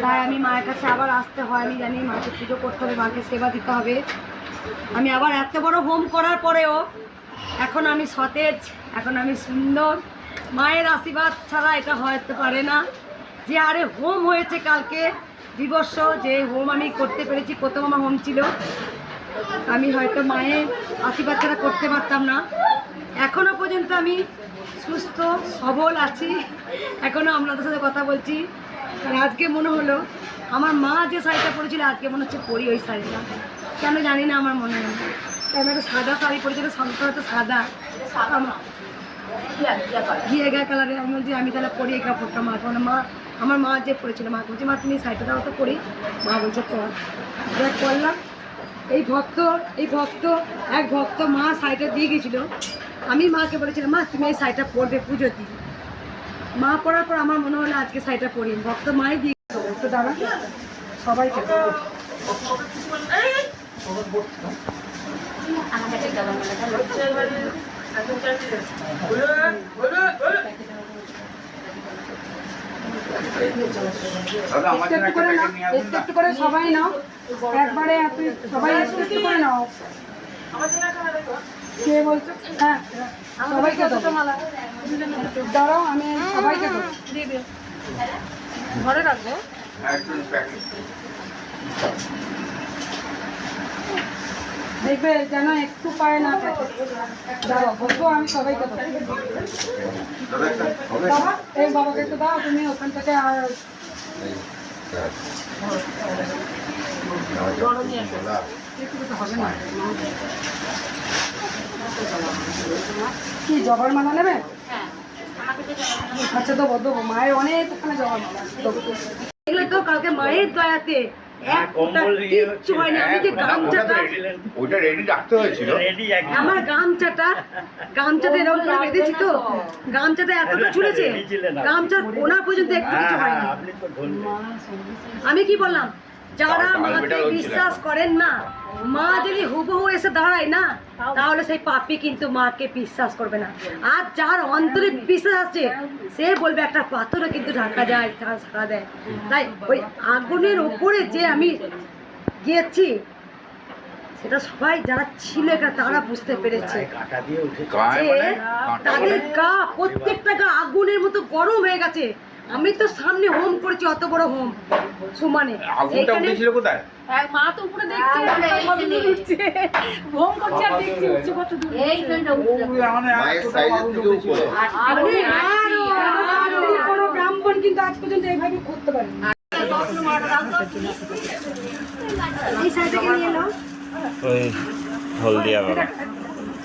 তাই আমি মায়ের কাছে আবার আসতে হয় আমি জানি মাকে পুজো করতে হবে, মাকে সেবা দিতে হবে। আমি আবার এত বড় হোম করার পরেও এখন আমি সতেজ, এখন আমি সুন্দর। মায়ের আশীর্বাদ ছাড়া এটা হতে পারে না। যে আরে হোম হয়েছে কালকে দিবস যে হোম আমি করতে পেরেছি, প্রথম আমার হোম ছিল। আমি হয়তো মায়ের আশীর্বাদ ছাড়া করতে পারতাম না। এখনও পর্যন্ত আমি সুস্থ, সবল আছি। এখনও আপনাদের সাথে কথা বলছি। আর আজকে মনে হলো, আমার মা যে শাড়িটা পরেছিল, আজকে মনে হচ্ছে পরি ওই শাড়িটা। কেন জানি না আমার মনে হয়। আমি একটা সাদা শাড়ি পরেছিল হয়তো সাদা। ঘিয়ে গা কালারের। আমি বলছি, আমি তাহলে পরি, এই কাপড়টা মা মা আমার মা যে পরেছিল, মা বলছে, মা, তুমি শাড়িটা তো পরি। মা বলছে, পর। দেখ করলাম এই ভক্ত এই ভক্ত, এক ভক্ত মা শাড়িটা দিয়ে গেছিল। আমি মাকে বলেছিলাম, মা, তুমি এই শাড়িটা পরবে পুজো দিই মা পরার পর আমার মনে হলো আজকে শাড়িটা পরি ভক্ত মাই দিয়ে। তো দাঁড়া সবাইকে একটু একটু করে নাও। একটু একটু করে সবাই নাও। একবারে সবাই একটু একটু করে নাও। কে বলছো? হ্যাঁ সবাইকে দেবো দাঁড়াও আমি সবাইকে দেবো ঘরে রাখব? দেখবে যেন একটু পায়ে না থাকে দাঁড়াও বলব আমি সবাইকে বাবা এই বাবাকে একটু দাও তুমি ওখান থেকে আর কি জবার মালা নেবে? আচ্ছা তো বদ্ধ মায়ের অনেক ওখানে জবার মালা এগুলো তো কালকে মায়ের দয়াতে এক ফোঁটা কিচ্ছু হয়নি। আমি যে গামছাটা ওইটা রেডি রাখতে হয়েছিল। আমার গামছাটা গামছাটা এরকম করে বেঁধেছি তো। গামছাটা এতটা ঝুলেছে। গামছা কোনা পর্যন্ত একটু কিছু হয়নি। আমি কি বললাম? যারা মাকে বিশ্বাস করেন না মা যদি হুবহু এসে দাঁড়ায় না তাহলে সেই পাপি কিন্তু মাকে বিশ্বাস করবে না। আর যার অন্তরে বিশ্বাস আছে সে বলবে একটা পাথরও কিন্তু ঢাকা যায় সারা দেয়। তাই ওই আগুনের ওপরে যে আমি গিয়েছি সেটা সবাই যারা ছিল এখানে তারা বুঝতে পেরেছে। যে মানে তাদের? গা প্রত্যেকটা গা আগুনের মতো গরম হয়ে গেছে। আমি তো সামনে হোম করেছি অত বড় হোম সমানে আগুনটা উঠেছিল কোথায় হ্যাঁ, মা তো উপরে দেখছে হোম করছে আর দেখছে উঠছে কত দূর আরে আরও কোনো ব্রাহ্মণ কিন্তু আজ পর্যন্ত এইভাবে করতে পারে এই সাইডে নিয়ে এলো ওই হলদিয়া বাবা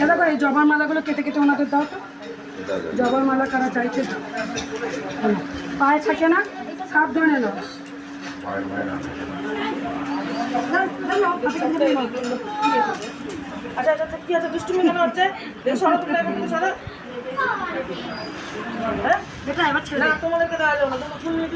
না মা এই জবার মালাগুলো কেটে কেটে ওনাদের দাও তো। জবার মালা কারা চাইছে। পায়ে থাকে না সাবধানে নাও আচ্ছা আচ্ছা আচ্ছা, কি আছে? দুষ্টুমি কেন হচ্ছে? সরো তুমি হ্যাঁ? না না শুনলে